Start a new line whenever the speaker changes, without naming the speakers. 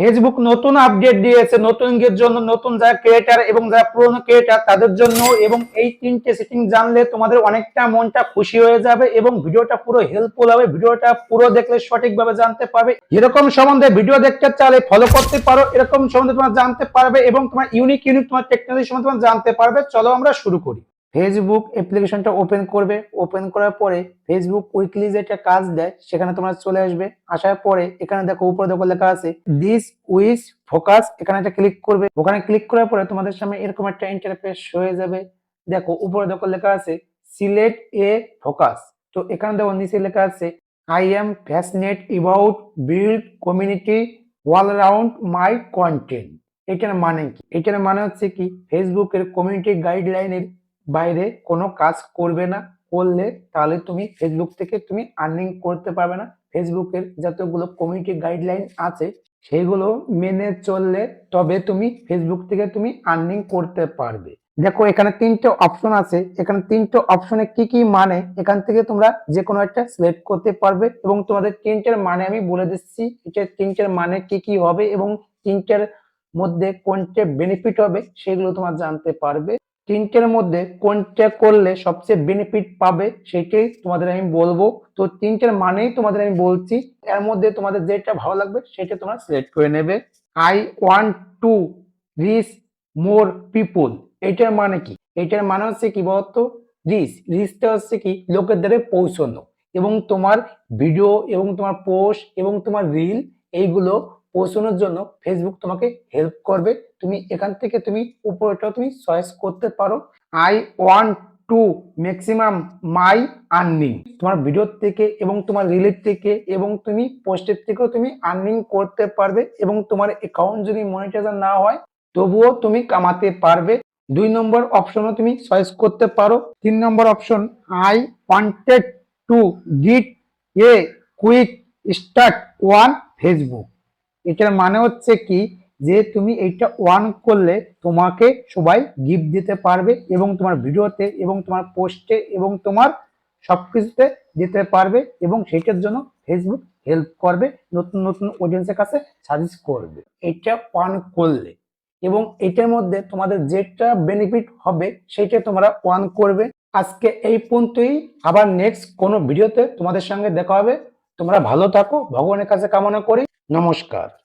Facebook নতুন update দিয়েছে নতুনদের জন্য নতুন যারা ক্রিয়েটার এবং যারা পুরনো ক্রিয়েটার তাদের জন্য এবং এই তিনটে সেটিং জানলে তোমাদের অনেকটা মনটা খুশি হয়ে যাবে এবং ভিডিওটা পুরো হেল্পফুল হবে, ভিডিওটা পুরো দেখলে সঠিকভাবে জানতে পারবে। এরকম সম্বন্ধে ভিডিও দেখতে চাইলে ফলো করতে পারো, এরকম সম্বন্ধে তোমার জানতে পারবে এবং তোমার ইউনিক ইউনিক তোমার টেকনোলজি সম্বন্ধে তোমার জানতে পারবে। চলো আমরা শুরু করি। ফেসবুক অ্যাপ্লিকেশনটা ওপেন করবে। ওপেন করার পরে ফেসবুক উইকলি যে একটা কাজ দেয়, সেখানে তোমরা চলে আসবে। আসার পরে এখানে দেখো, উপরে দেখো লেখা আছে দিস উইস ফোকাস এখানে একটা ক্লিক করবে। ওখানে ক্লিক করার পরে তোমাদের সামনে এরকম একটা ইন্টারফেস হয়ে যাবে। দেখো, উপরে দেখো লেখা আছে সিলেক্ট এ ফোকাস তো এখানে দেখো নিচে লেখা আছে I am fascinate about build community wall around my content এটার মানে কি? এটার মানে হচ্ছে কি? ফেসবুকের কমিউনিটি গাইডলাইনের বাইরে কোনো কাজ করবে না, করলে তাহলে তুমি ফেসবুক থেকে তুমি আর্নিং করতে পারবে না। ফেসবুকের যতগুলো কমিউনিটি গাইডলাইন আছে, সেগুলো মেনে চললে তবে তুমি ফেসবুক থেকে তুমি আর্নিং করতে পারবে। দেখো, এখানে তিনটে অপশন আছে। এখানে তিনটে অপশনে কি কি মানে এখান থেকে তোমরা যে কোনো একটা সিলেক্ট করতে পারবে এবং তোমাদের তিনটের মানে আমি বলে দিচ্ছি এটা তিনটের মানে কি কি হবে এবং তিনটের মধ্যে কোনটা বেনিফিট হবে, সেগুলো তোমরা জানতে পারবে। তিনটের মধ্যে কোনটা করলে সবচেয়ে বেনিফিট পাবে সেটাই তোমাদের আমি বলব। তো তিনটের মানেই তোমাদের আমি বলছি, এর মধ্যে তোমাদের যেটা ভালো লাগবে সেটা তোমরা সিলেক্ট করে নেবে। I want to reach more people এটার মানে কি? এটার মানে হচ্ছে কি বলতো? রিচ রিচটা হচ্ছে কি? লোকের দ্বারা পৌঁছানো এবং তোমার ভিডিও এবং তোমার পোস্ট এবং তোমার রিল এইগুলো পৌঁছানোর জন্য ফেসবুক তোমাকে হেল্প করবে। তুমি এখান থেকে তুমি উপরেটা তুমি চয়েস করতে পারো। I want to maximum my earning তোমার ভিডিও থেকে এবং তোমার রিলের থেকে এবং তুমি পোস্টের থেকেও তুমি আর্নিং করতে পারবে এবং তোমার অ্যাকাউন্ট যদি মনিটাইজার না হয়, তবুও তুমি কামাতে পারবে। দুই নম্বর অপশনও তুমি চয়েস করতে পারো। তিন নম্বর option I wanted to get a quick start on Facebook এটার মানে হচ্ছে কি? যে তুমি এইটা ওয়ান করলে তোমাকে সবাই গিফট দিতে পারবে এবং তোমার ভিডিওতে এবং তোমার পোস্টে এবং তোমার সবকিছুতে দিতে পারবে এবং সেটার জন্য ফেসবুক হেল্প করবে, নতুন নতুন অডিয়েন্সের কাছে সাজেস্ট করবে। এটা ওয়ান করলে এবং এটার মধ্যে তোমাদের যেটা বেনিফিট হবে সেটা তোমরা ওয়ান করবে। আজকে এই পর্যন্তই। আবার নেক্সট কোনো ভিডিওতে তোমাদের সঙ্গে দেখা হবে। তোমরা ভালো থাকো, ভগবানের কাছে কামনা করি। নমস্কার।